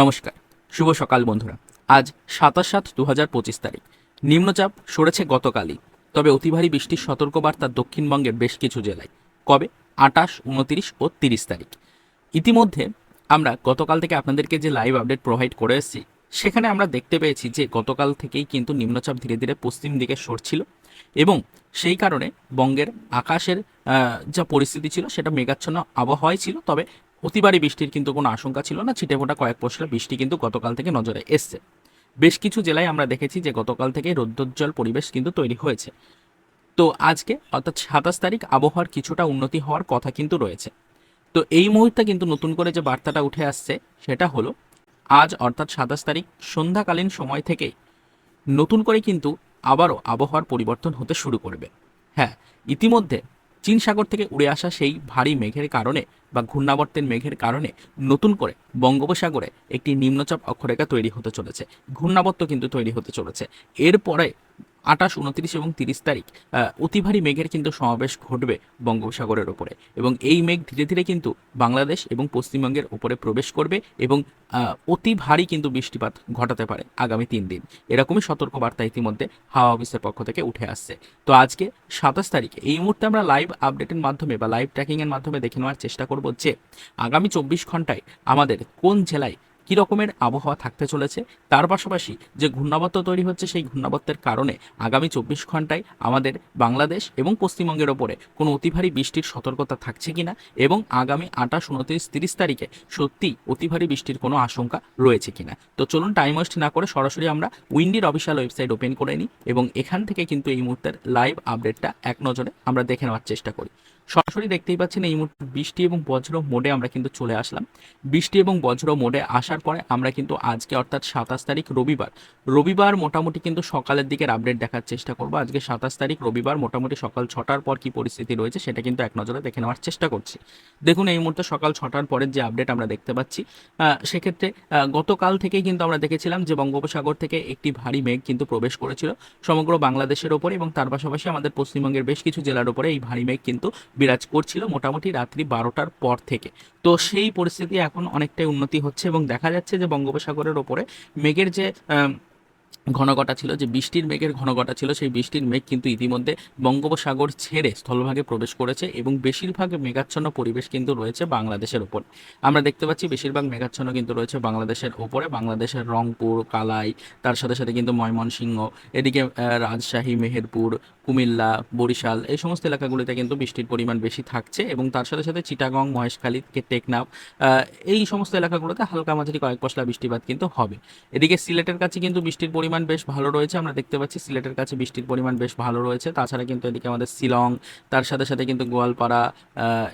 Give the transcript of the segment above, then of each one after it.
নমস্কার, শুভ সকাল বন্ধুরা। আজ সাতাশ সাত দু হাজার পঁচিশ তারিখ। নিম্নচাপ সরেছে গতকালই, তবে অতি ভারী বৃষ্টির সতর্কবার্তা দক্ষিণবঙ্গের বেশ কিছু জেলায়। কবে? আটাশ, উনতিরিশ ও তিরিশ তারিখ। ইতিমধ্যে আমরা গতকাল থেকে আপনাদেরকে যে লাইভ আপডেট প্রোভাইড করে এসেছি, সেখানে আমরা দেখতে পেয়েছি যে গতকাল থেকেই কিন্তু নিম্নচাপ ধীরে ধীরে পশ্চিম দিকে সরছিল এবং সেই কারণে বঙ্গের আকাশের যা পরিস্থিতি ছিল সেটা মেঘাচ্ছন্ন আবহাওয়াই ছিল, তবে অতিবারী বৃষ্টির কিন্তু কোনো আশঙ্কা ছিল না ছিটেফোঁটা কয়েক পশলা বৃষ্টি কিন্তু গতকাল থেকে নজরে এসছে। বেশ কিছু জেলায় আমরা দেখেছি যে গতকাল থেকে রৌদ্রোজ্জ্বল পরিবেশ কিন্তু তৈরি হয়েছে। তো আজকে অর্থাৎ সাতাশ তারিখ আবহাওয়ার কিছুটা উন্নতি হওয়ার কথা কিন্তু রয়েছে। তো এই মুহূর্তে কিন্তু নতুন করে যে বার্তাটা উঠে আসছে, সেটা হলো আজ অর্থাৎ সাতাশ তারিখ সন্ধ্যাকালীন সময় থেকেই নতুন করে কিন্তু আবারও আবহাওয়ার পরিবর্তন হতে শুরু করবে। হ্যাঁ ইতিমধ্যে চীন সাগর থেকে উড়ে আসা সেই ভারী মেঘের কারণে বা ঘূর্ণাবর্তের মেঘের কারণে নতুন করে বঙ্গোপসাগরে একটি নিম্নচাপ অক্ষরেখা তৈরি হতে চলেছে। ঘূর্ণাবর্ত কিন্তু তৈরি হতে চলেছে। এরপরে আঠাশ, উনত্রিশ এবং তিরিশ তারিখ অতি ভারী মেঘের কিন্তু সমাবেশ ঘটবে বঙ্গোপসাগরের ওপরে এবং এই মেঘ ধীরে ধীরে কিন্তু বাংলাদেশ এবং পশ্চিমবঙ্গের ওপরে প্রবেশ করবে এবং অতি ভারী কিন্তু বৃষ্টিপাত ঘটাতে পারে আগামী তিন দিন। এরকমই সতর্কবার্তা ইতিমধ্যে হাওয়া অফিসের পক্ষ থেকে উঠে আসছে। তো আজকে সাতাশ তারিখে এই মুহূর্তে আমরা লাইভ আপডেটের মাধ্যমে বা লাইভ ট্র্যাকিংয়ের মাধ্যমে দেখে নেওয়ার চেষ্টা করব যে, আগামী চব্বিশ ঘন্টায় আমাদের কোন জেলায় কী রকমের আবহাওয়া থাকতে চলেছে? তার পাশাপাশি যে ঘূর্ণাবর্ত তৈরি হচ্ছে, সেই ঘূর্ণাবর্তের কারণে আগামী চব্বিশ ঘন্টায় আমাদের বাংলাদেশ এবং পশ্চিমবঙ্গের ওপরে কোনো অতি ভারী বৃষ্টির সতর্কতা থাকছে কিনা এবং আগামী আঠাশ, উনত্রিশ, তিরিশ তারিখে সত্যি অতি ভারী বৃষ্টির কোনো আশঙ্কা রয়েছে কিনা? তো চলুন টাইম ওয়েস্ট না করে সরাসরি আমরা উইন্ডির অফিসিয়াল ওয়েবসাইট ওপেন করে নিই এবং এখান থেকে কিন্তু এই মুহূর্তের লাইভ আপডেটটা এক নজরে আমরা দেখে নেওয়ার চেষ্টা করি। সরাসরি দেখতেই পাচ্ছেন এই মুহূর্তে বৃষ্টি এবং বজ্র মোডে আমরা কিন্তু চলে আসলাম। বৃষ্টি এবং বজ্র মোডে আসার পরে আমরা কিন্তু আজকে, অর্থাৎ সাতাশ তারিখ রবিবার রবিবার মোটামুটি কিন্তু সকালের দিকের আপডেট দেখার চেষ্টা করব। আজকে সাতাশ তারিখ রবিবার, মোটামুটি সকাল ছটার পর কি পরিস্থিতি রয়েছে সেটা কিন্তু এক নজরে দেখে নেওয়ার চেষ্টা করছি। দেখুন, এই মুহূর্তে সকাল ছটার পরের যে আপডেট আমরা দেখতে পাচ্ছি সেক্ষেত্রে গতকাল থেকেই কিন্তু আমরা দেখেছিলাম যে বঙ্গোপসাগর থেকে একটি ভারী মেঘ কিন্তু প্রবেশ করেছিল সমগ্র বাংলাদেশের ওপরে এবং তার পাশাপাশি আমাদের পশ্চিমবঙ্গের বেশ কিছু জেলার ওপরে এই ভারী মেঘ কিন্তু বিরাজ করছিল মোটামুটি রাত্রি বারোটার পর থেকে। তো সেই পরিস্থিতি এখন অনেকটাই উন্নতি হচ্ছে এবং দেখা যাচ্ছে যে বঙ্গোপসাগরের ওপরে মেঘের যে ঘনঘটা ছিল, যে বৃষ্টির মেঘের ঘনঘটা ছিল, সেই বৃষ্টির মেঘ কিন্তু ইতিমধ্যে বঙ্গোপসাগর ছেড়ে স্থলভাগে প্রবেশ করেছে এবং বেশিরভাগ মেঘাচ্ছন্ন পরিবেশ কিন্তু রয়েছে বাংলাদেশের ওপর। আমরা দেখতে পাচ্ছি বেশিরভাগ মেঘাচ্ছন্ন কিন্তু রয়েছে বাংলাদেশের ওপরে, বাংলাদেশের রংপুর, কালাই, তার সাথে সাথে কিন্তু ময়মনসিংহ, এদিকে রাজশাহী, মেহেরপুর, কুমিল্লা, বরিশাল, এই সমস্ত এলাকাগুলিতে কিন্তু বৃষ্টির পরিমাণ বেশি থাকছে এবং তার সাথে সাথে চিটাগং, মহেশখালী, টেকনাফ এই সমস্ত এলাকাগুলোতে হালকা মাঝারি কয়েক পশলা বৃষ্টিপাত কিন্তু হবে। এদিকে সিলেটের কাছে কিন্তু বৃষ্টির পরিমাণ বেশ ভালো রয়েছে। আমরা দেখতে পাচ্ছি সিলেটের কাছে বৃষ্টির পরিমাণ বেশ ভালো রয়েছে। তাছাড়া কিন্তু এদিকে আমাদের শিলং, তার সাথে সাথে কিন্তু গোয়ালপাড়া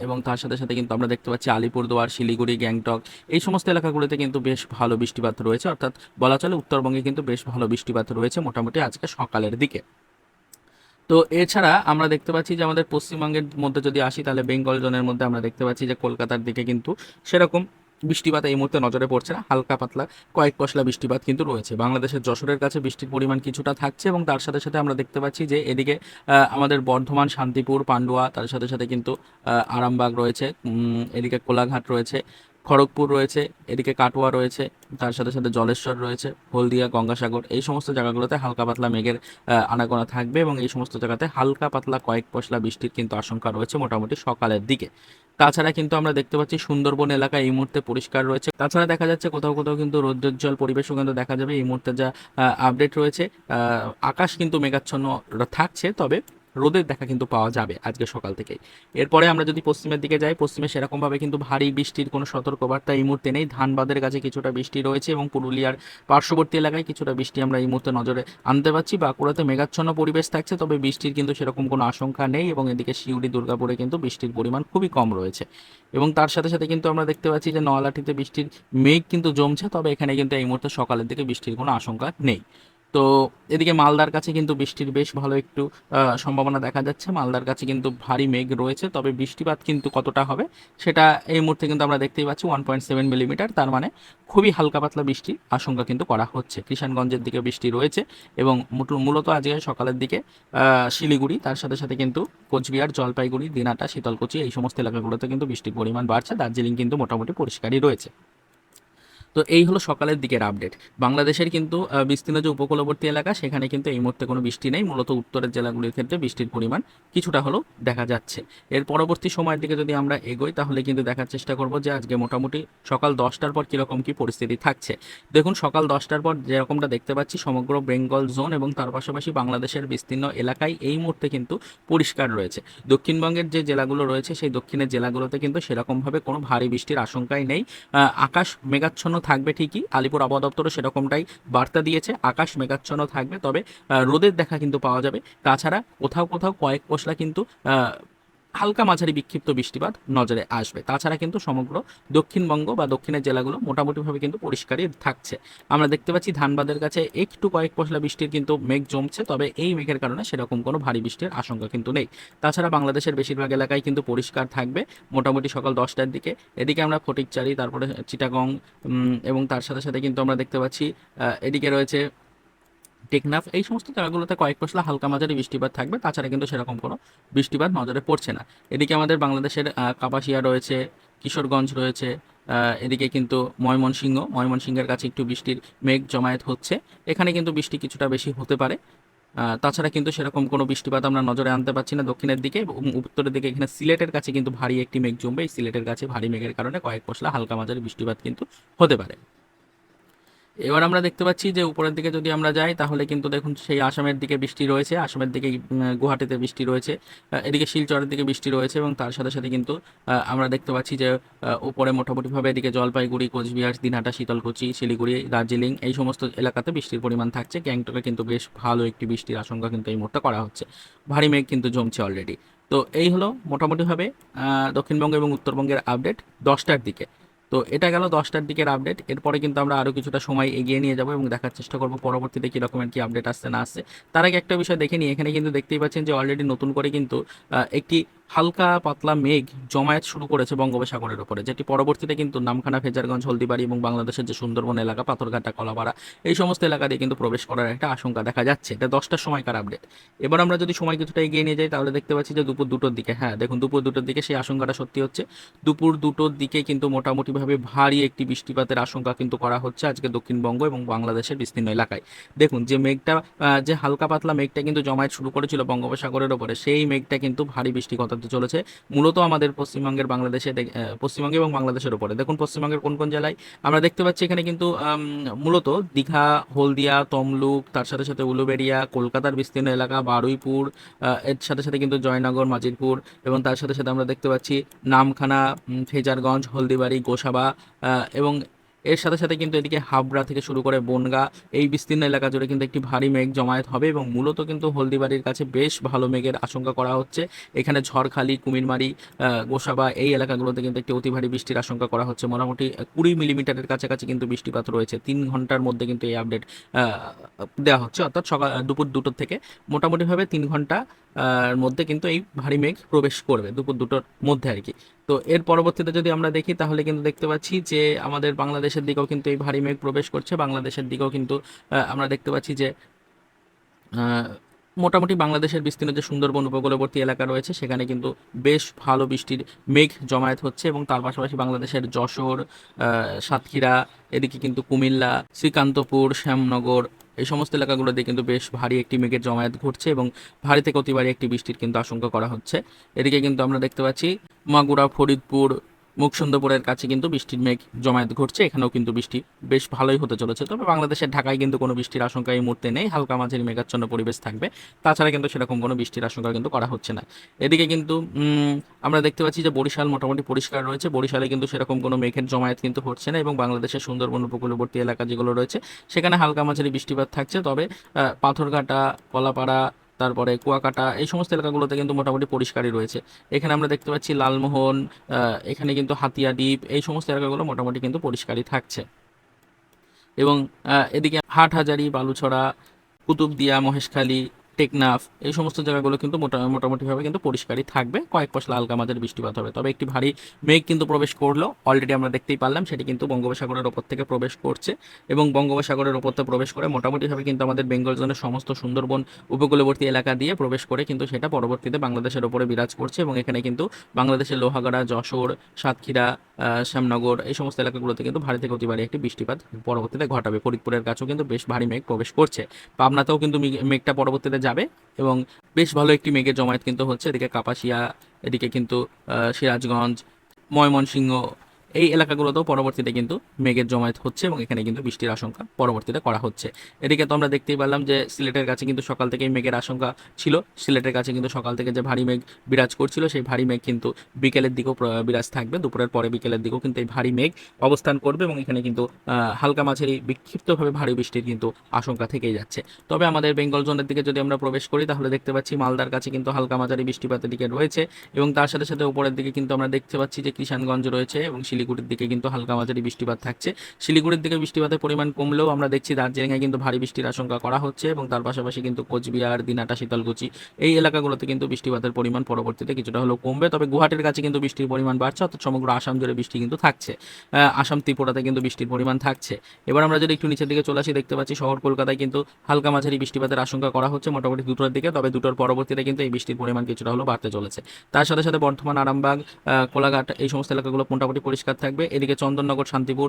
এবং তার সাথে সাথে কিন্তু আমরা দেখতে পাচ্ছি আলিপুরদুয়ার, শিলিগুড়ি, গ্যাংটক, এই সমস্ত এলাকাগুলোতে কিন্তু বেশ ভালো বৃষ্টিপাত রয়েছে। অর্থাৎ বলা চলে উত্তরবঙ্গে কিন্তু বেশ ভালো বৃষ্টিপাত রয়েছে মোটামুটি আজকে সকালের দিকে। তো এছাড়া আমরা দেখতে পাচ্ছি যে আমাদের পশ্চিমবঙ্গের মধ্যে যদি আসি, তাহলে বেঙ্গল জোনের মধ্যে আমরা দেখতে পাচ্ছি যে কলকাতার দিকে কিন্তু সেরকম বৃষ্টিপাত এই মুহূর্তে নজরে পড়ছে। না হালকা পাতলা, কয়েক পশলা বৃষ্টিপাত কিন্তু রয়েছে। বাংলাদেশের যশোরের কাছে বৃষ্টির পরিমাণ কিছুটা থাকছে এবং তার সাথে সাথে আমরা দেখতে পাচ্ছি যে এদিকে আমাদের বর্ধমান, শান্তিপুর, পান্ডুয়া, তার সাথে সাথে কিন্তু আরামবাগ রয়েছে। এদিকে কোলাঘাট রয়েছে। খড়গপুর রয়েছে, এদিকে কাটোয়া রয়েছে, তার সাথে সাথে জলেশ্বর রয়েছে, হলদিয়া, গঙ্গাসাগর, এই সমস্ত জায়গাগুলোতে হালকা পাতলা মেঘের আনাগোনা থাকবে এবং এই সমস্ত জায়গাতে হালকা পাতলা কয়েক পশলা বৃষ্টির কিন্তু আশঙ্কা রয়েছে মোটামুটি সকালের দিকে। তাছাড়া কিন্তু আমরা দেখতে পাচ্ছি সুন্দরবন এলাকা এই মুহূর্তে পরিষ্কার রয়েছে। তাছাড়া দেখা যাচ্ছে কোথাও কোথাও কিন্তু রৌদ্রোজ্জ্বল পরিবেশও কিন্তু দেখা যাবে, এই মুহূর্তে যা আপডেট রয়েছে আকাশ কিন্তু মেঘাচ্ছন্ন থাকছে, তবে রোদের দেখা কিন্তু পাওয়া যাবে আজকে সকাল থেকেই। এরপরে আমরা যদি পশ্চিমের দিকে যাই, পশ্চিমে সেরকমভাবে কিন্তু ভারী বৃষ্টির কোনো সতর্কবার্তা এই মুহূর্তে নেই। ধানবাদের কাছে কিছুটা বৃষ্টি রয়েছে এবং পুরুলিয়ার পার্শ্ববর্তী এলাকায় কিছুটা বৃষ্টি আমরা এই মুহূর্তে নজরে আনতে পারছি। বাঁকুড়াতে মেঘাচ্ছন্ন পরিবেশ থাকছে, তবে বৃষ্টির কিন্তু সেরকম কোনো আশঙ্কা নেই এবং এদিকে শিউড়ি দুর্গাপুরে কিন্তু বৃষ্টির পরিমাণ খুবই কম রয়েছে। এবং তার সাথে সাথে কিন্তু আমরা দেখতে পাচ্ছি যে নয়ালাটিতে বৃষ্টির মেঘ কিন্তু জমছে, তবে এখানে কিন্তু এই মুহূর্তে সকালের দিকে বৃষ্টির কোনো আশঙ্কা নেই। তো এদিকে মালদার কাছে কিন্তু বৃষ্টির বেশ ভালো একটু সম্ভাবনা দেখা যাচ্ছে। মালদার কাছে কিন্তু ভারী মেঘ রয়েছে, তবে বৃষ্টিপাত কিন্তু কতটা হবে সেটা এই মুহূর্তে কিন্তু আমরা দেখতেই পাচ্ছি ওয়ান পয়েন্ট সেভেন মিলিমিটার তার মানে খুবই হালকা পাতলা বৃষ্টির আশঙ্কা কিন্তু করা হচ্ছে। কিষানগঞ্জের দিকে বৃষ্টি রয়েছে এবং মূলত আজকে সকালের দিকে শিলিগুড়ি, তার সাথে সাথে কিন্তু কোচবিহার, জলপাইগুড়ি, দিনাটা, শীতলকুচি এই সমস্ত এলাকাগুলোতে কিন্তু বৃষ্টির পরিমাণ বাড়ছে। দার্জিলিং কিন্তু মোটামুটি পরিষ্কারই রয়েছে। তো এই হলো সকালের দিকের আপডেট বাংলাদেশের কিন্তু বিস্তীর্ণ যে উপকূলবর্তী এলাকা, সেখানে কিন্তু এই মুহূর্তে কোনো বৃষ্টি নেই। মূলত উত্তরের জেলাগুলির ক্ষেত্রে বৃষ্টির পরিমাণ কিছুটা হলেও দেখা যাচ্ছে। এর পরবর্তী সময়ের দিকে যদি আমরা এগোই, তাহলে কিন্তু দেখার চেষ্টা করব যে আজকে মোটামুটি সকাল দশটার পর কীরকম কী পরিস্থিতি থাকছে। দেখুন, সকাল দশটার পর যেরকমটা দেখতে পাচ্ছি, সমগ্র বেঙ্গল জোন এবং তার পাশাপাশি বাংলাদেশের বিস্তীর্ণ এলাকায় এই মুহূর্তে কিন্তু পরিষ্কার রয়েছে। দক্ষিণবঙ্গের যে জেলাগুলো রয়েছে, সেই দক্ষিণের জেলাগুলোতে কিন্তু সেরকমভাবে কোনো ভারী বৃষ্টির আশঙ্কাই নেই। আকাশ মেঘাচ্ছন্ন থাকবে ঠিকই। আলিপুর আবহাওয়া দপ্তরও সেরকমটাই বার্তা দিয়েছে। আকাশ মেঘাচ্ছন্ন থাকবে, তবে রোদের দেখা কিন্তু পাওয়া যাবে। তাছাড়া কোথাও কোথাও কয়েক পশলা কিন্তু হালকা মাঝারি বিক্ষিপ্ত বৃষ্টিপাত নজরে আসবে। তাছাড়া কিন্তু সমগ্র দক্ষিণবঙ্গ বা দক্ষিণের জেলাগুলো মোটামুটিভাবে কিন্তু পরিষ্কারই থাকছে। আমরা দেখতে পাচ্ছি, ধানবাদের কাছে একটু কয়েক পশলা বৃষ্টির কিন্তু মেঘ জমছে, তবে এই মেঘের কারণে সেরকম কোনো ভারী বৃষ্টির আশঙ্কা কিন্তু নেই। তাছাড়া বাংলাদেশের বেশিরভাগ এলাকায় কিন্তু পরিষ্কার থাকবে, মোটামুটি সকাল দশটার দিকে। এদিকে আমরা ফটিকচারি, তারপরে চিটাগং এবং তার সাথে সাথে কিন্তু আমরা দেখতে পাচ্ছি এদিকে রয়েছে টেকনাফ, এই সমস্ত জায়গাগুলোতে কয়েক পশলা হালকা মাঝারি বৃষ্টিপাত থাকবে, তাছাড়া কিন্তু সেরকম কোনো বৃষ্টিপাত নজরে পড়ছে না। এদিকে আমাদের বাংলাদেশের কাপাসিয়া রয়েছে, কিশোরগঞ্জ রয়েছে এদিকে কিন্তু ময়মনসিংহ, ময়মনসিংহের কাছে একটু বৃষ্টির মেঘ জমায়েত হচ্ছে। এখানে কিন্তু বৃষ্টি কিছুটা বেশি হতে পারে। তাছাড়া কিন্তু সেরকম কোনো বৃষ্টিপাত আমরা নজরে আনতে পারছি না। দক্ষিণের দিকে এবং উত্তরের দিকে এখানে সিলেটের কাছে কিন্তু ভারী একটি মেঘ জমবে। এই সিলেটের কাছে ভারী মেঘের কারণে কয়েক পশলা হালকা মাঝারি বৃষ্টিপাত কিন্তু হতে পারে। এবার আমরা দেখতে পাচ্ছি যে উপরের দিকে যদি আমরা যাই, তাহলে কিন্তু দেখুন সেই আসামের দিকে বৃষ্টি রয়েছে, আসামের দিকে গুয়াহাটিতে বৃষ্টি রয়েছে এদিকে শিলচরের দিকে বৃষ্টি রয়েছে এবং তার সাথে সাথে কিন্তু আমরা দেখতে পাচ্ছি যে উপরে মোটামুটিভাবে এদিকে জলপাইগুড়ি, কোচবিহার, দিনহাটা, শীতলকুচি, শিলিগুড়ি, দার্জিলিং এই সমস্ত এলাকাতে বৃষ্টির পরিমাণ থাকছে। গ্যাংটকে কিন্তু বেশ ভালো একটি বৃষ্টির আশঙ্কা কিন্তু এই মুহূর্তে করা হচ্ছে। ভারী মেঘ কিন্তু জমছে অলরেডি তো এই হলো মোটামুটিভাবে দক্ষিণবঙ্গ এবং উত্তরবঙ্গের আপডেট দশটার দিকে। তো এটা গেল দশটার দিকের আপডেট এরপরে কিন্তু আমরা আরও কিছুটা সময় এগিয়ে নিয়ে যাব এবং দেখার চেষ্টা করব পরবর্তীতে কী রকমের কী আপডেট আসছে না আসছে। তার আগে একটা বিষয় দেখে নিই। এখানে কিন্তু দেখতেই পাচ্ছেন যে অলরেডি নতুন করে কিন্তু একটি হালকা পাতলা মেঘ জমায়েত শুরু করেছে বঙ্গোপসাগরের উপরে, যেটি পরবর্তীতে কিন্তু নামখানা, ফেজারগঞ্জ, হলদিবাড়ি এবং বাংলাদেশের যে সুন্দরবন এলাকা, পাথরঘাটা, কলাপাড়া, এই সমস্ত এলাকা দিয়ে কিন্তু প্রবেশ করার একটা আশঙ্কা দেখা যাচ্ছে। এটা দশটার সময়কার আপডেট এবার আমরা যদি সময় কিছুটা এগিয়ে নিয়ে যাই, তাহলে দেখতে পাচ্ছি যে দুপুর দুটোর দিকে হ্যাঁ দেখুন, দুপুর দুটোর দিকে সেই আশঙ্কাটা সত্যি হচ্ছে। দুপুর দুটোর দিকে কিন্তু মোটামুটিভাবে ভারী একটি বৃষ্টিপাতের আশঙ্কা কিন্তু করা হচ্ছে আজকে দক্ষিণবঙ্গ এবং বাংলাদেশের বিস্তীর্ণ এলাকায়। দেখুন, যে মেঘটা যে হালকা পাতলা মেঘটা কিন্তু জমায়েত শুরু করেছিল বঙ্গোপসাগরের ওপরে সেই মেঘটা কিন্তু ভারী বৃষ্টি ঘটাতে চলেছে। মূলত আমাদের পশ্চিমবঙ্গের বাংলাদেশে পশ্চিমবঙ্গে এবং বাংলাদেশের ওপরে দেখুন, পশ্চিমবঙ্গের কোন কোন জেলায় আমরা দেখতে পাচ্ছি এখানে কিন্তু মূলত দীঘা, হলদিয়া, তমলুক, তার সাথে সাথে উলুবেড়িয়া, কলকাতার বিস্তীর্ণ এলাকা, বারুইপুর এর সাথে সাথে কিন্তু জয়নগর মাজিরপুর এবং তার সাথে সাথে আমরা দেখতে পাচ্ছি নামখানা ফেজারগঞ্জ, হলদিবাড়ি, গোসাবা এবং এর সাথে সাথে কিন্তু এদিকে হাবড়া থেকে শুরু করে বনগা, এই বিস্তীর্ণ এলাকা জুড়ে কিন্তু একটি ভারী মেঘ জমায়েত হবে এবং মূলত কিন্তু হলদিবাড়ির কাছে বেশ ভালো মেঘের আশঙ্কা করা হচ্ছে। এখানে ঝড়খালি, কুমিরমারি গোসাবা এই এলাকাগুলোতে কিন্তু একটি অতি ভারী বৃষ্টির আশঙ্কা করা হচ্ছে। মোটামুটি কুড়ি মিলিমিটারের কাছাকাছি কিন্তু বৃষ্টিপাত রয়েছে। তিন ঘণ্টার মধ্যে কিন্তু এই আপডেট দেওয়া হচ্ছে। অর্থাৎ সকাল, দুপুর দুটোর থেকে মোটামুটিভাবে তিন ঘণ্টা মধ্যে কিন্তু এই ভারী মেঘ প্রবেশ করবে দুপুর দুটোর মধ্যে আর কি। তো এর পরবর্তীতে যদি আমরা দেখি, তাহলে কিন্তু দেখতে পাচ্ছি যে আমাদের বাংলাদেশের দিকেও কিন্তু এই ভারী মেঘ প্রবেশ করছে। বাংলাদেশের দিকেও কিন্তু আমরা দেখতে পাচ্ছি যে মোটামুটি বাংলাদেশের বিস্তীর্ণ যে সুন্দরবন উপকূলবর্তী এলাকা রয়েছে, সেখানে কিন্তু বেশ ভালো বৃষ্টির মেঘ জমায়েত হচ্ছে এবং তার পাশাপাশি বাংলাদেশের যশোর সাতক্ষীরা, এদিকে কিন্তু কুমিল্লা, শ্রীকান্তপুর, শ্যামনগর এই সমস্ত এলাকাগুলোতে কিন্তু বেশ ভারী একটি মেঘের জমায়েত ঘটছে এবং ভারী থেকে অতি ভারী একটি বৃষ্টির কিন্তু আশঙ্কা করা হচ্ছে। এদিকে কিন্তু আমরা দেখতে পাচ্ছি মাগুরা, ফরিদপুর মুকসুন্দপুরের কাছে কিন্তু বৃষ্টির মেঘ জমায়েত ঘটছে, এখানেও কিন্তু বৃষ্টি বেশ ভালোই হতে চলেছে। তবে বাংলাদেশের ঢাকায় কিন্তু কোনো বৃষ্টির আশঙ্কা এই মুহূর্তে নেই, হালকা মাঝারি মেঘাচ্ছন্ন পরিবেশ থাকবে। তাছাড়া কিন্তু সেরকম কোনো বৃষ্টির আশঙ্কা কিন্তু করা হচ্ছে না। এদিকে কিন্তু আমরা দেখতে পাচ্ছি যে বরিশাল মোটামুটি পরিষ্কার রয়েছে, বরিশালে কিন্তু সেরকম কোনো মেঘের জমায়েত কিন্তু হচ্ছে না এবং বাংলাদেশের সুন্দরবন উপকূলবর্তী এলাকা যেগুলো রয়েছে, সেখানে হালকা মাঝারি বৃষ্টিপাত থাকছে। তবে পাথরঘাটা, কলাপাড়া তারপরে কুয়াকাটা, এই সমস্ত এলাকাগুলোতে কিন্তু মোটামুটি পরিষ্কারই রয়েছে। এখানে আমরা দেখতে পাচ্ছি লালমোহন এখানে কিন্তু হাতিয়া দ্বীপ, এই সমস্ত এলাকাগুলো মোটামুটি কিন্তু পরিষ্কারই থাকছে। এবং এদিকে হাটহাজারি, বালুছড়া, কুতুবদিয়া, মহেশখালী টেকনাফ, এই সমস্ত জায়গাগুলো কিন্তু মোটা, মোটামুটিভাবে কিন্তু পরিষ্কারই থাকবে। কয়েক পশলা হালকা মাঝারি বৃষ্টিপাত হবে। তবে একটি ভারী মেঘ কিন্তু প্রবেশ করল। অলরেডি আমরা দেখতেই পারলাম, সেটি কিন্তু বঙ্গোপসাগরের ওপর থেকে প্রবেশ করছে এবং বঙ্গোপসাগরের ওপর থেকে প্রবেশ করে মোটামুটিভাবে কিন্তু আমাদের বেঙ্গল জোনের সমস্ত সুন্দরবন উপকূলবর্তী এলাকা দিয়ে প্রবেশ করে কিন্তু সেটা পরবর্তীতে বাংলাদেশের ওপরে বিরাজ করছে এবং এখানে কিন্তু বাংলাদেশের লোহাগাড়া, যশোর, সাতক্ষীরা শ্যামনগর এই সমস্ত এলাকাগুলোতে কিন্তু ভারী থেকে অতি ভারী একটি বৃষ্টিপাত পরবর্তীতে ঘটাবে। ফরিদপুরের কাছেও কিন্তু বেশ ভারী মেঘ প্রবেশ করছে। পাবনাতেও কিন্তু মেঘ- মেঘটা পরবর্তীতে যাবে এবং বেশ ভালো একটি মেঘের জমায়েত কিন্তু হচ্ছে। এদিকে কাপাসিয়া, এদিকে কিন্তু সিরাজগঞ্জ, ময়মনসিংহ এই এলাকাগুলোতেও পরবর্তীতে কিন্তু মেঘের জমায়েত হচ্ছে এবং এখানে কিন্তু বৃষ্টির আশঙ্কা পরবর্তীতে করা হচ্ছে। এদিকে তো আমরা দেখতেই পেলাম যে সিলেটের কাছে কিন্তু সকাল থেকেই মেঘের আশঙ্কা ছিল। সিলেটের কাছে কিন্তু সকাল থেকে যে ভারী মেঘ বিরাজ করছিল, সেই ভারী মেঘ কিন্তু বিকেলের দিকেও বিরাজ থাকবে। দুপুরের পরে বিকেলের দিকেও কিন্তু এই ভারী মেঘ অবস্থান করবে এবং এখানে কিন্তু হালকা মাঝারি বিক্ষিপ্তভাবে ভারী বৃষ্টির কিন্তু আশঙ্কা থেকেই যাচ্ছে। তবে আমাদের বেঙ্গল জোনের দিকে যদি আমরা প্রবেশ করি, তাহলে দেখতে পাচ্ছি মালদার কাছে কিন্তু হালকা মাঝারি বৃষ্টিপাতের দিকে রয়েছে এবং তার সাথে সাথে উপরের দিকে কিন্তু আমরা দেখতে পাচ্ছি যে কিষানগঞ্জ রয়েছে এবং শিলিগুড়ির দিকে কিন্তু হালকা মাঝারি বৃষ্টিপাত থাকছে। শিলিগুড়ির দিকে বৃষ্টিপাতের পরিমাণ কমলেও আমরা দেখছি দার্জিলিংয়ে কিন্তু ভারী বৃষ্টির আশঙ্কা করা হচ্ছে এবং তার পাশাপাশি কিন্তু কোচবিহার, দিনাটা, শীতলকুচি এই এলাকাগুলোতে কিন্তু বৃষ্টিপাতের পরিমাণ পরবর্তীতে কিছুটা হলেও কমবে। তবে গুয়াহাটির কাছে কিন্তু বৃষ্টির পরিমাণ বাড়ছে, অর্থাৎ সমগ্র আসাম জুড়ে বৃষ্টি কিন্তু থাকছে। আসাম, ত্রিপুরাতে কিন্তু বৃষ্টির পরিমাণ থাকছে। এবার আমরা যদি একটু নিচের দিকে চলে আসি, দেখতে পাচ্ছি শহর কলকাতায় কিন্তু হালকা মাঝারি বৃষ্টিপাতের আশঙ্কা করা হচ্ছে মোটামুটি দুটোর দিকে, তবে দুটোর পরবর্তীতে কিন্তু এই বৃষ্টির পরিমাণ কিছুটা হলেও বাড়তে চলেছে। তার সাথে সাথে বর্ধমান, আরামবাগ কোলাঘাট এই সমস্ত এলাকাগুলো মোটামুটি পরিষ্কার থাকবে। এদিকে চন্দননগর, শান্তিপুর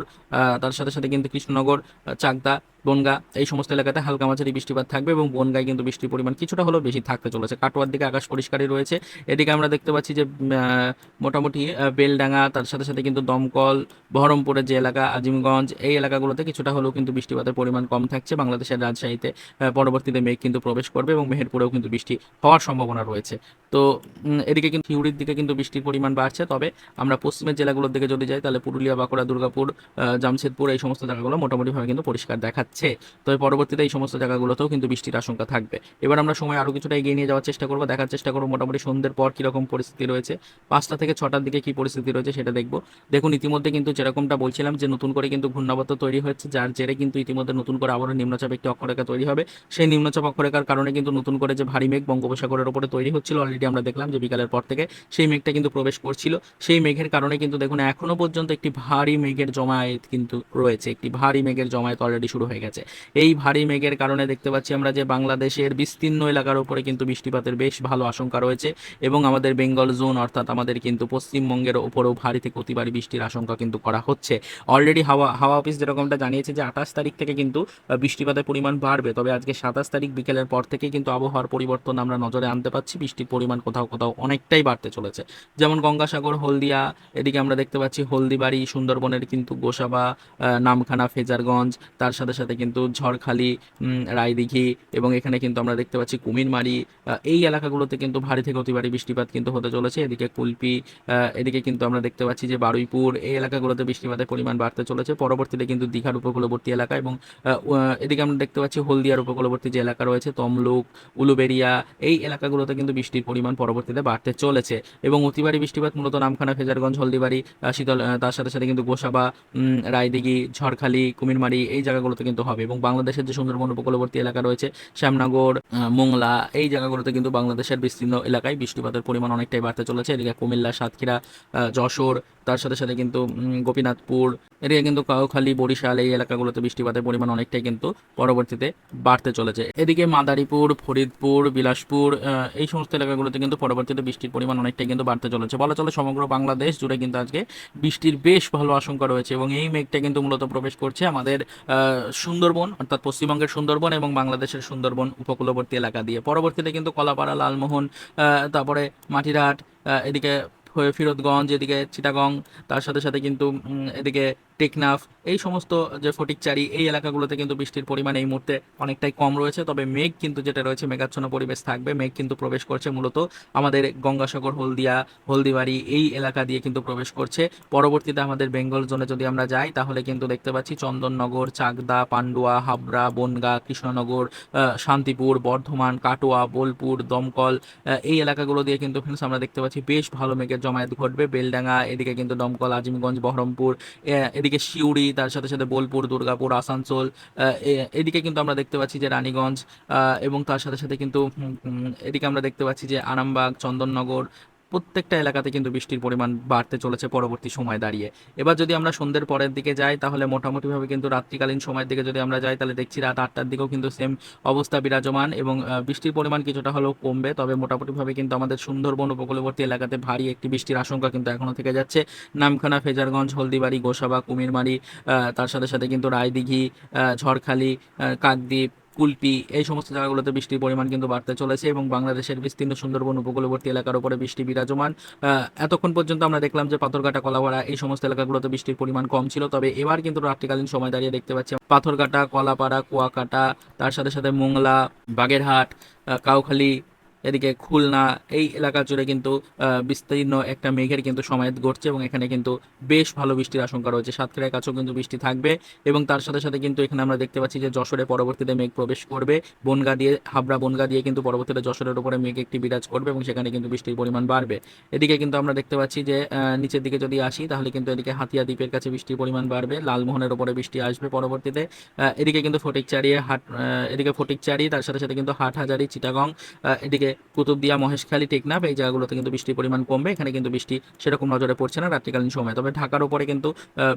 তার সাথে সাথে কিন্তু কৃষ্ণনগর চাকদা, বনগা, এই সমস্ত এলাকাতে হালকা মাঝারি বৃষ্টিপাত থাকবে এবং বনগায় কিন্তু বৃষ্টির পরিমাণ কিছুটা হলেও বেশি থাকতে চলেছে। কাটোয়ার দিকে আকাশ পরিষ্কারই রয়েছে। এদিকে আমরা দেখতে পাচ্ছি যে মোটামুটি বেলডাঙ্গা, তার সাথে সাথে কিন্তু দমকল, বহরমপুরের যে এলাকা, আজিমগঞ্জ, এই এলাকাগুলোতে কিছুটা হলেও কিন্তু বৃষ্টিপাতের পরিমাণ কম থাকছে। বাংলাদেশের রাজশাহীতে পরবর্তীতে মেঘ কিন্তু প্রবেশ করবে এবং মেহেরপুরেও কিন্তু বৃষ্টি হওয়ার সম্ভাবনা রয়েছে। তো এদিকে কিন্তু হিউড়ির দিকে কিন্তু বৃষ্টির পরিমাণ বাড়ছে। তবে আমরা পশ্চিমের জেলাগুলোর দিকে যদি যাই তাহলে পুরুলিয়া, বাঁকুড়া, দুর্গাপুর জামশেদপুর এই সমস্ত জায়গাগুলো মোটামুটিভাবে কিন্তু পরিষ্কার দেখাচ্ছে। তবে পরবর্তীতে এই সমস্ত জায়গাগুলোতেও কিন্তু বৃষ্টির আশঙ্কা থাকবে। এবার আমরা সময় আরও কিছুটা এগিয়ে নিয়ে যাওয়ার চেষ্টা করব, দেখার চেষ্টা করব মোটামুটি সন্ধ্যের পর কীরকম পরিস্থিতি রয়েছে। পাঁচটা থেকে ছটার দিকে কী পরিস্থিতি রয়েছে সেটা দেখব। দেখুন, ইতিমধ্যে কিন্তু যেরকমটা বলছিলাম যে নতুন করে কিন্তু ঘূর্ণাবর্ত তৈরি হচ্ছে, যার জেরে কিন্তু ইতিমধ্যে নতুন করে আবারও নিম্নচাপ একটি অক্ষরেখা তৈরি হবে। সেই নিম্নচাপ অক্ষরেখার কারণে কিন্তু নতুন করে যে ভারী মেঘ বঙ্গোপসাগরের উপরে তৈরি হচ্ছিল অলরেডি আমরা দেখলাম যে বিকালের পর থেকে সেই মেঘটা কিন্তু প্রবেশ করছিল। সেই মেঘের কারণে কিন্তু দেখুন, এখনও পর্যন্ত একটি ভারী মেঘের জমায়েত কিন্তু রয়েছে। একটি ভারী মেঘের জমায়েত অলরেডি শুরু হয়ে গেছে। এই ভারী মেঘের কারণে দেখতে পাচ্ছি আমরা যে বাংলাদেশের বিস্তীর্ণ এলাকার উপরে কিন্তু বৃষ্টিপাতের বেশ ভালো আশঙ্কা রয়েছে এবং আমাদের বেঙ্গল জোন অর্থাৎ আমাদের কিন্তু পশ্চিমবঙ্গের ওপরেও ভারী থেকে অতি ভারী বৃষ্টির আশঙ্কা কিন্তু করা হচ্ছে। অলরেডি হাওয়া হাওয়া অফিস যেরকমটা জানিয়েছে যে আঠাশ তারিখ থেকে কিন্তু বৃষ্টিপাতের পরিমাণ বাড়বে। তবে আজকে সাতাশ তারিখ বিকেলের পর থেকে কিন্তু আবহাওয়ার পরিবর্তন আমরা নজরে আনতে পাচ্ছি। বৃষ্টির পরিমাণ কোথাও কোথাও অনেকটাই বাড়তে চলেছে। যেমন গঙ্গাসাগর, হলদিয়া, এদিকে আমরা দেখতে পাচ্ছি হলদিবাড়ি, সুন্দরবনের কিন্তু গোসাবা নামখানা, ফেজারগঞ্জ, তার সাথে সাথে কিন্তু ঝড়খালি রায়দিঘি এবং এখানে কিন্তু আমরা দেখতে পাচ্ছি কুমিরমারি এই এলাকাগুলোতে কিন্তু ভারী থেকে অতি ভারী বৃষ্টিপাত কিন্তু হতে চলেছে। এদিকে কুলপি এদিকে কিন্তু আমরা দেখতে পাচ্ছি যে বারুইপুর, এই এলাকাগুলোতে বৃষ্টিপাতের পরিমাণ বাড়তে চলেছে। পরবর্তীতে কিন্তু দীঘার উপকূলবর্তী এলাকা এবং এদিকে আমরা দেখতে পাচ্ছি হলদিয়ার উপকূলবর্তী যে এলাকা রয়েছে, তমলুক, উলুবেরিয়া, এই এলাকাগুলোতে কিন্তু বৃষ্টির পরিমাণ পরবর্তীতে বাড়তে চলেছে এবং অতিবারী বৃষ্টিপাত মূলত নামখানা, ফেজারগঞ্জ, হলদিবাড়ি শীতল তার সাথে সাথে কিন্তু গোসাবা রায়দিঘি, ঝড়খালি, কুমিরমারি এই জায়গাগুলোতে কিন্তু হবে এবং বাংলাদেশের যে সুন্দরবন উপকূলবর্তী এলাকা রয়েছে, শ্যামনগর মোংলা, এই জায়গাগুলোতে কিন্তু বাংলাদেশের বিস্তীর্ণ এলাকায় বৃষ্টিপাতের পরিমাণ অনেকটাই বাড়তে চলেছে। এদিকে কুমিল্লা, সাতক্ষীরা যশোর, তার সাথে সাথে কিন্তু গোপীনাথপুর, এদিকে কিন্তু কাউখালী, বরিশাল এই এলাকাগুলোতে বৃষ্টিপাতের পরিমাণ অনেকটাই কিন্তু পরবর্তীতে বাড়তে চলেছে। এদিকে মাদারীপুর, ফরিদপুর, বিলাসপুর এই সমস্ত এলাকাগুলোতে কিন্তু পরবর্তীতে বৃষ্টির পরিমাণ অনেকটাই কিন্তু বাড়তে চলেছে। বলা চলে সমগ্র বাংলাদেশ জুড়ে কিন্তু আজকে বৃষ্টির বেশ ভালো আশঙ্কা রয়েছে এবং এই মেঘটা কিন্তু মূলত প্রবেশ করছে আমাদের সুন্দরবন, অর্থাৎ পশ্চিমবঙ্গের সুন্দরবন এবং বাংলাদেশের সুন্দরবন উপকূলবর্তী এলাকা দিয়ে। পরবর্তীতে কিন্তু কলাপাড়া, লালমোহন তারপরে মাটিরহাট এদিকে ফিরোজগঞ্জ, এদিকে চিটাগং, তার সাথে সাথে কিন্তু এদিকে টেকনাফ, এই সমস্ত যে ফটিকচারি, এই এলাকাগুলোতে কিন্তু বৃষ্টির পরিমাণ এই মুহূর্তে অনেকটাই কম রয়েছে। তবে মেঘ কিন্তু যেটা রয়েছে, মেঘাচ্ছন্ন পরিবেশ থাকবে। মেঘ কিন্তু প্রবেশ করছে মূলত আমাদের গঙ্গাসাগর, হলদিয়া, হলদিবাড়ি এই এলাকা দিয়ে কিন্তু প্রবেশ করছে। পরবর্তীতে আমাদের বেঙ্গল জোনে যদি আমরা যাই, তাহলে কিন্তু দেখতে পাচ্ছি চন্দননগর, চাকদা, পান্ডুয়া, হাবড়া, বনগা, কৃষ্ণনগর শান্তিপুর, বর্ধমান, কাটোয়া, বোলপুর, দমকল এই এলাকাগুলো দিয়ে কিন্তু ফ্রেন্ডস আমরা দেখতে পাচ্ছি বেশ ভালো মেঘের জমায়েত ঘটবে। বেলডাঙ্গা, এদিকে কিন্তু দমকল, আজিমগঞ্জ, বহরমপুর এদিকে এদিকে সিউড়ি, তার সাথে সাথে বোলপুর, দুর্গাপুর, আসানসোল এদিকে কিন্তু আমরা দেখতে পাচ্ছি যে রানীগঞ্জ এবং তার সাথে সাথে কিন্তু এদিকে আমরা দেখতে পাচ্ছি যে আরামবাগ, চন্দননগর প্রত্যেকটা এলাকাতে কিন্তু বৃষ্টির পরিমাণ বাড়তে চলেছে পরবর্তী সময় দাঁড়িয়ে। এবার যদি আমরা সন্ধ্যের পরের দিকে যাই, তাহলে মোটামুটিভাবে কিন্তু রাত্রিকালীন সময়ের দিকে যদি আমরা যাই, তাহলে দেখছি রাত আটটার দিকেও কিন্তু সেম অবস্থা বিরাজমান এবং বৃষ্টির পরিমাণ কিছুটা হলেও কমবে। তবে মোটামুটিভাবে কিন্তু আমাদের সুন্দরবন উপকূলবর্তী এলাকাতে ভারী একটি বৃষ্টির আশঙ্কা কিন্তু এখনও থেকে যাচ্ছে। নামখানা, ফেজারগঞ্জ, হলদিবাড়ি, গোসাবা, কুমিরমারি তার সাথে সাথে কিন্তু রায়দিঘি ঝড়খালি কাকদ্বীপ কুলপি, এই সমস্ত জায়গাগুলোতে বৃষ্টির পরিমাণ কিন্তু বাড়তে চলেছে এবং বাংলাদেশের বিস্তীর্ণ সুন্দরবন উপকূলবর্তী এলাকার উপরে বৃষ্টি বিরাজমান। এতক্ষণ পর্যন্ত আমরা দেখলাম যে পাথরঘাটা, কলাপাড়া এই সমস্ত এলাকাগুলোতে বৃষ্টির পরিমাণ কম ছিল। তবে এবার কিন্তু রাত্রিকালীন সময় দাঁড়িয়ে দেখতে পাচ্ছি পাথরঘাটা, কলাপাড়া, কুয়াকাটা, তার সাথে সাথে মোংলা, বাগেরহাট কাউখালী এদিকে খুলনা, এই এলাকা জুড়ে কিন্তু বিস্তীর্ণ একটা মেঘের কিন্তু সমায়েত ঘটছে এবং এখানে কিন্তু বেশ ভালো বৃষ্টির আশঙ্কা রয়েছে। সাতক্ষীরার কাছেও কিন্তু বৃষ্টি থাকবে এবং তার সাথে সাথে কিন্তু এখানে আমরা দেখতে পাচ্ছি যে যশোরে পরবর্তীতে মেঘ প্রবেশ করবে। বনগা দিয়ে, হাবড়া বনগা দিয়ে কিন্তু পরবর্তীতে যশোরের উপরে মেঘ একটি বিরাজ করবে এবং সেখানে কিন্তু বৃষ্টির পরিমাণ বাড়বে। এদিকে কিন্তু আমরা দেখতে পাচ্ছি যে নিচের দিকে যদি আসি তাহলে কিন্তু এদিকে হাতিয়া দ্বীপের কাছে বৃষ্টির পরিমাণ বাড়বে। লালমোহনের উপরে বৃষ্টি আসবে পরবর্তীতে। এদিকে কিন্তু ফটিকচারি হাট এদিকে ফটিকচারি তার সাথে সাথে কিন্তু হাটহাজারি, চিটাগং এদিকে কুতুবদিয়া মহেশখালী টেকনাফ, এই জায়গাগুলোতে কিন্তু বৃষ্টির পরিমাণ কমবে। এখানে কিন্তু বৃষ্টি সেরকম নজরে পড়ছে না, রাত্রিকালীন সময়। তবে ঢাকার উপরে কিন্তু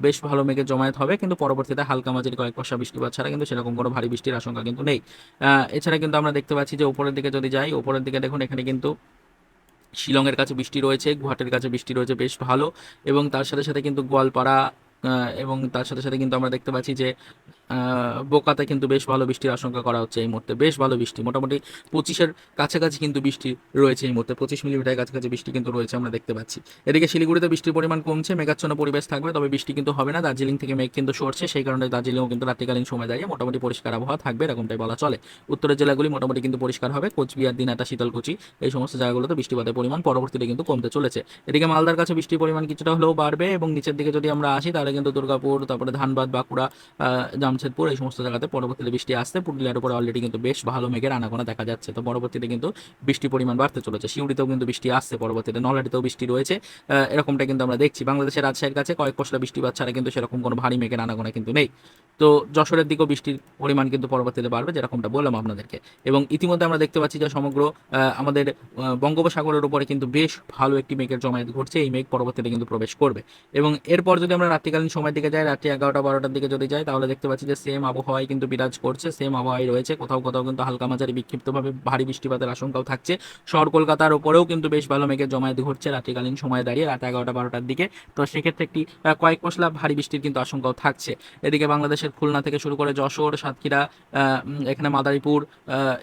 বেশ ভালো মেঘের জমায়েত হবে, কিন্তু পরবর্তীতে হালকা মাঝারি কয়েক বর্ষা বৃষ্টিপাত ছাড়া কিন্তু সেরকম কোনো ভারী বৃষ্টির আশঙ্কা কিন্তু নেই। এছাড়া কিন্তু আমরা দেখতে পাচ্ছি যে উপরের দিকে যদি যাই, উপরের দিকে দেখুন এখানে কিন্তু শিলংয়ের কাছে বৃষ্টি রয়েছে, গুয়াহাটির কাছে বৃষ্টি রয়েছে বেশ ভালো। এবং তার সাথে সাথে কিন্তু গোয়ালপাড়া এবং তার সাথে সাথে কিন্তু আমরা দেখতে পাচ্ছি যে বোকাতে কিন্তু বেশ ভালো বৃষ্টির আশঙ্কা করা হচ্ছে এই মুহূর্তে। বেশ ভালো বৃষ্টি। মোটামুটি পঁচিশের কাছাকাছি কিন্তু বৃষ্টি রয়েছে এই মুহূর্তে। পঁচিশ মিলিমিটার কাছাকাছি বৃষ্টি কিন্তু রয়েছে আমরা দেখতে পাচ্ছি। এদিকে শিলিগুড়িতে বৃষ্টির পরিমাণ কমছে, মেঘাচ্ছন্ন পরিবেশ থাকবে, তবে বৃষ্টি কিন্তু হবে না। দার্জিলিং থেকে মেঘ কিন্তু সরছে, সেই কারণে দার্জিলিংও কিন্তু রাত্রিকালীন সময় দাঁড়িয়ে মোটামুটি পরিষ্কার আবহাওয়া থাকবে, এরকমটাই বলা চলে। উত্তরের জেলাগুলি মোটামুটি কিন্তু পরিষ্কার হবে। কোচবিহার দিনাটা শীতলকুচি, এই সমস্ত জায়গাগুলোতে বৃষ্টিপাতের পরিমাণ পরবর্তীতে কিন্তু কমতে চলেছে। এদিকে মালদার কাছে বৃষ্টির পরিমাণ কিছুটা হলেও বাড়বে এবং নিচের দিকে যদি আমরা আসি, তাহলে কিন্তু দুর্গাপুর, তারপরে ধানবাদ, বাঁকুড়া জামশেদপুর এই সমস্ত জায়গাতে পরবর্তীতে বৃষ্টি আসতে পুরুলিয়ার উপরে অলরেডি কিন্তু বেশ ভালো মেঘের আনাগোনা দেখা যাচ্ছে। তো পরবর্তীতে কিন্তু বৃষ্টির পরিমাণ বাড়তে চলেছে। শিউড়িতেও কিন্তু বৃষ্টি আসছে পরবর্তীতে, নলহাটিতেও বৃষ্টি রয়েছে। এরকমটা কিন্তু আমরা দেখছি। বাংলাদেশের রাজশাহীর কাছে কয়েক পশলা বৃষ্টিপাত ছাড়া কিন্তু সেরকম কোনো ভারী মেঘের আনাগোনা কিন্তু নেই। তো যশোরের দিকেও বৃষ্টির পরিমাণ কিন্তু পরবর্তীতে বাড়বে, যেরকমটা বললাম আপনাদেরকে। এবং ইতিমধ্যে আমরা দেখতে পাচ্ছি যে সমগ্র আমাদের বঙ্গোপসাগরের উপরে কিন্তু বেশ ভালো একটি মেঘের জমায়েত ঘটছে। এই মেঘ পরবর্তীতে কিন্তু প্রবেশ করবে। এবং এরপর যদি আমরা রাত্রিকালীন সময়ের দিকে যাই, রাত্রি এগারোটা বারোটার দিকে যদি যাই, তাহলে দেখতে পাচ্ছি যে সেম আবহাওয়ায় কিন্তু বিরাজ করছে সেম আবহাওয়ায় রয়েছে। কোথাও কোথাও কিন্তু হালকা মাঝারি বিক্ষিপ্তভাবে ভারী বৃষ্টিপাতের আশঙ্কাও থাকছে। শহর কলকাতার উপরেও কিন্তু বেশ ভালো মেঘের জমায়েত ঘটছে রাত্রিকালীন সময় দাঁড়িয়ে, রাত এগারোটা বারোটার দিকে। তো সেক্ষেত্রে একটি কয়েক পশলা ভারী বৃষ্টির কিন্তু আশঙ্কাও থাকছে। এদিকে বাংলাদেশের খুলনা থেকে শুরু করে যশোর, সাতক্ষীরা এখানে মাদারীপুর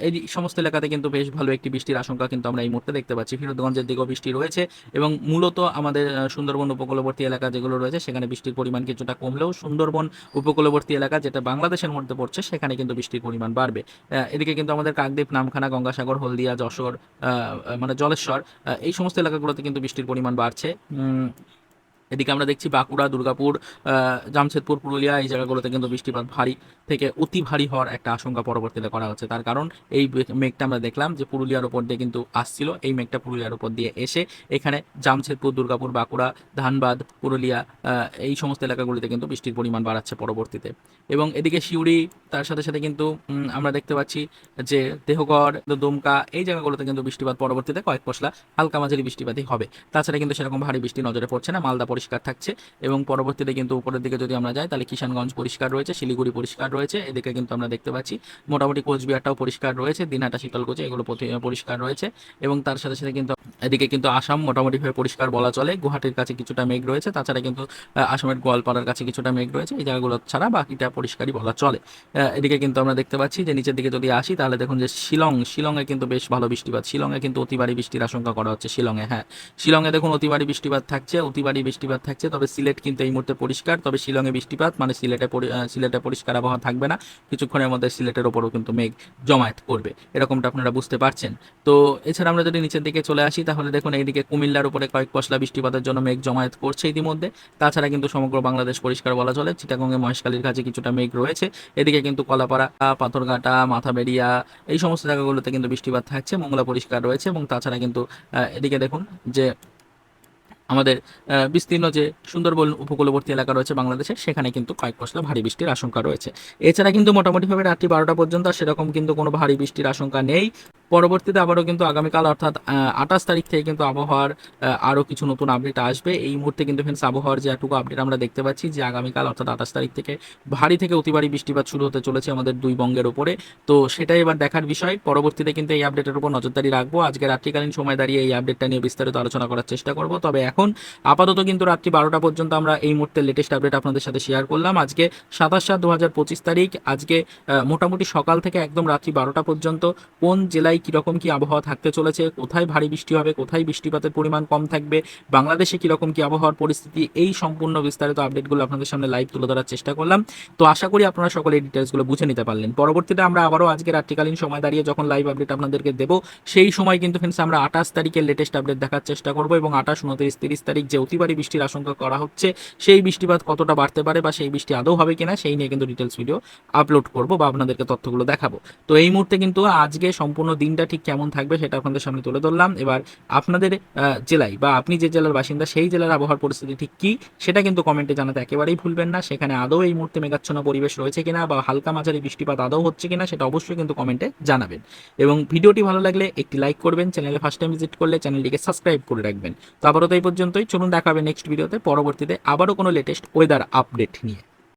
এই সমস্ত এলাকাতে কিন্তু বেশ ভালো একটি বৃষ্টির আশঙ্কা কিন্তু আমরা এই মুহূর্তে দেখতে পাচ্ছি। ফিরোজগঞ্জের দিকেও বৃষ্টি রয়েছে এবং মূলত আমাদের সুন্দরবন উপকূলবর্তী এলাকা যেগুলো রয়েছে, সেখানে বৃষ্টির পরিমাণ কিছুটা কমলেও সুন্দরবন উপকূলবর্তী এলাকা যেটা বাংলাদেশের মধ্যে পড়ছে, সেখানে কিন্তু বৃষ্টির পরিমাণ বাড়বে। এদিকে কিন্তু আমাদের কাকদ্বীপ, নামখানা, গঙ্গাসাগর, হলদিয়া, যশোর মানে জলেশ্বর এই সমস্ত এলাকাগুলোতে কিন্তু বৃষ্টির পরিমাণ বাড়ছে। এদিকে আমরা দেখছি বাঁকুড়া, দুর্গাপুর জামশেদপুর, পুরুলিয়া এই জায়গাগুলোতে কিন্তু বৃষ্টিপাত ভারী থেকে অতি ভারী হওয়ার একটা আশঙ্কা পরবর্তীতে করা হচ্ছে। তার কারণ এই মেঘটা আমরা দেখলাম যে পুরুলিয়ার উপর দিয়ে কিন্তু আসছিল। এই মেঘটা পুরুলিয়ার উপর দিয়ে এসে এখানে জামশেদপুর, দুর্গাপুর, বাঁকুড়া, ধানবাদ, পুরুলিয়া এই সমস্ত এলাকাগুলিতে কিন্তু বৃষ্টির পরিমাণ বাড়াচ্ছে পরবর্তীতে। এবং এদিকে শিউড়ি তার সাথে সাথে কিন্তু আমরা দেখতে পাচ্ছি যে দেহগড় দুমকা এই জায়গাগুলোতে কিন্তু বৃষ্টিপাত পরবর্তীতে কয়েক পশলা হালকা মাঝারি বৃষ্টিপাতই হবে। তাছাড়া কিন্তু সেরকম ভারী বৃষ্টি নজরে পড়ছে না। মালদা পরিষ্কার থাকছে এবং পরবর্তীতে কিন্তু উপরের দিকে যদি আমরা যাই, তাহলে কিষানগঞ্জ পরিষ্কার রয়েছে, শিলিগুড়ি পরিষ্কার রয়েছে, এদিকে কিন্তু আমরা দেখতে পাচ্ছি মোটামুটি কোচবিহারটাও পরিষ্কার রয়েছে, দিনহাটা, শীতলকুচি এগুলো পরিষ্কার রয়েছে এবং তার সাথে সাথে কিন্তু এদিকে কিন্তু আসাম মোটামুটিভাবে পরিষ্কার বলা চলে, গুয়াহাটির কাছে কিছুটা মেঘ রয়েছে, তাছাড়া কিন্তু আসামের গোয়ালপাড়ার কাছে কিছুটা মেঘ রয়েছে, এই জায়গাগুলো ছাড়া বাকিটা পরিষ্কারই বলা চলে। এদিকে কিন্তু আমরা দেখতে পাচ্ছি যে নিচের দিকে যদি আসি, তাহলে দেখুন যে শিলং, শিলংয়ে কিন্তু বেশ ভালো বৃষ্টিপাত, শিলংয়ে কিন্তু অতিবারী বৃষ্টির আশঙ্কা করা হচ্ছে শিলংয়ে হ্যাঁ। শিলংয়ে দেখুন অতিবারী বৃষ্টিপাত থাকছে, অতিবারী বৃষ্টিপাত থাকছে, তবে সিলেট কিন্তু এই মুহূর্তে পরিষ্কার, তবে শিলংয়ে বৃষ্টিপাত মানে সিলেটে সিলেটে পরিষ্কার আবহাওয়া থাকবে না, কিছুক্ষণের মধ্যে সিলেটের ওপরও কিন্তু মেঘ জমায়েত করবে, এরকমটা আপনারা বুঝতে পারছেন। তো এছাড়া আমরা যদি নিচের দিকে চলে আসি, তাহলে দেখুন এইদিকে কুমিল্লার উপরে কয়েক পশলা বৃষ্টিপাতের জন্য মেঘ জমায়েত করছে ইতিমধ্যে, তাছাড়া কিন্তু সমগ্র বাংলাদেশ পরিষ্কার বলা চলে, চিটাগঙ্গে, মহেশখালীর কাছে কিছুটা মেঘ রয়েছে, এদিকে কিন্তু কলাপাড়া, পাথরঘাটা, মাথাবেড়িয়া, এই সমস্ত জায়গাগুলোতে কিন্তু বৃষ্টিপাত থাকছে, মংলা পরিষ্কার রয়েছে, এবং তাছাড়া কিন্তু এদিকে দেখুন যে আমাদের বিস্তীর্ণ যে সুন্দরবন উপকূলবর্তী এলাকা রয়েছে বাংলাদেশের সেখানে কিন্তু কয়েক পশলা ভারী বৃষ্টির আশঙ্কা রয়েছে। এছাড়া কিন্তু মোটামুটিভাবে রাত্রি বারোটা পর্যন্ত সেরকম কিন্তু কোনো ভারী বৃষ্টির আশঙ্কা নেই। পরবর্তীতে আবারও কিন্তু আগামীকাল অর্থাৎ আঠাশ তারিখ থেকে কিন্তু আবহাওয়ার আরও কিছু নতুন আপডেট আসবে। এই মুহূর্তে কিন্তু ফ্রেন্ডস আবহাওয়ার যে এটুকু আপডেট আমরা দেখতে পাচ্ছি যে আগামীকাল অর্থাৎ আঠাশ তারিখ থেকে ভারী থেকে অতি ভারী বৃষ্টিপাত শুরু হতে চলেছে আমাদের দুই বঙ্গের উপরে। তো সেটাই এবার দেখার বিষয়। পরবর্তীতে কিন্তু এই আপডেটের উপর নজরদারি রাখব। আজকে রাত্রিকালীন সময় দাঁড়িয়ে এই আপডেটটা নিয়ে বিস্তারিত আলোচনা করার চেষ্টা করব। তবে এখন আপাতত কিন্তু রাত্রি বারোটা পর্যন্ত আমরা এই মুহূর্তে লেটেস্ট আপডেট আপনাদের সাথে শেয়ার করলাম। আজকে সাতাশ সাত দু তারিখ, আজকে মোটামুটি সকাল থেকে একদম রাত্রি বারোটা পর্যন্ত। কোন জেলায় কীরকম কী আবহাওয়া থাকতে চলেছে, কোথায় ভারী বৃষ্টি হবে, কোথায় বৃষ্টিপাতের পরিমাণ কম থাকবে, বাংলাদেশে কীরকম কী আবহাওয়ার পরিস্থিতি, এই সম্পূর্ণ বিস্তারিত আপডেটগুলো আপনাদের সামনে লাইভ তুলে ধরার চেষ্টা করলাম। তো আশা করি আপনারা সকলে এই ডিটেলসগুলো বুঝে নিতে পারলেন। পরবর্তীতে আমরা আবারও আজকে রাত্রিকালীন সময় দাঁড়িয়ে যখন লাইভ আপডেট আপনাদেরকে দেবো, সেই সময় কিন্তু ফ্রেন্ডস আমরা আঠাশ তারিখের লেটেস্ট আপডেট দেখার চেষ্টা করব এবং আঠাশ, উনত্রিশ তিরিশ তারিখ যে অতিবারী বৃষ্টির আশঙ্কা করা হচ্ছে, সেই বৃষ্টিপাত কতটা বাড়তে পারে বা সেই বৃষ্টি আদৌ হবে কিনা, সেই নিয়ে কিন্তু ডিটেলস ভিডিও আপলোড করব বা আপনাদেরকে তথ্যগুলো দেখাবো। তো এই মুহূর্তে কিন্তু আজকে সম্পূর্ণ দিনটা ঠিক কেমন থাকবে সেটা আপনাদের সামনে তুলে ধরলাম। এবার আপনাদের জেলায় বা আপনি যে জেলার বাসিন্দা, সেই জেলার আবহাওয়ার পরিস্থিতি ঠিক কি, সেটা কিন্তু কমেন্টে জানাতে একেবারেই ভুলবেন না। সেখানে আদৌ এই মুহূর্তে মেঘাচ্ছন্ন পরিবেশ রয়েছে কিনা বা হালকা মাঝারি বৃষ্টিপাত আদৌ হচ্ছে কিনা, সেটা অবশ্যই কিন্তু কমেন্টে জানাবেন। এবং ভিডিওটি ভালো লাগলে একটি লাইক করবেন চ্যানেলে ফার্স্ট টাইম ভিজিট করলে চ্যানেলটিকে সাবস্ক্রাইব করে রাখবেন। তো আবারও এই পর্যন্তই চলুন দেখাবে নেক্সট ভিডিওতে পরবর্তীতে আবারও কোনো লেটেস্ট ওয়েদার আপডেট নিয়ে।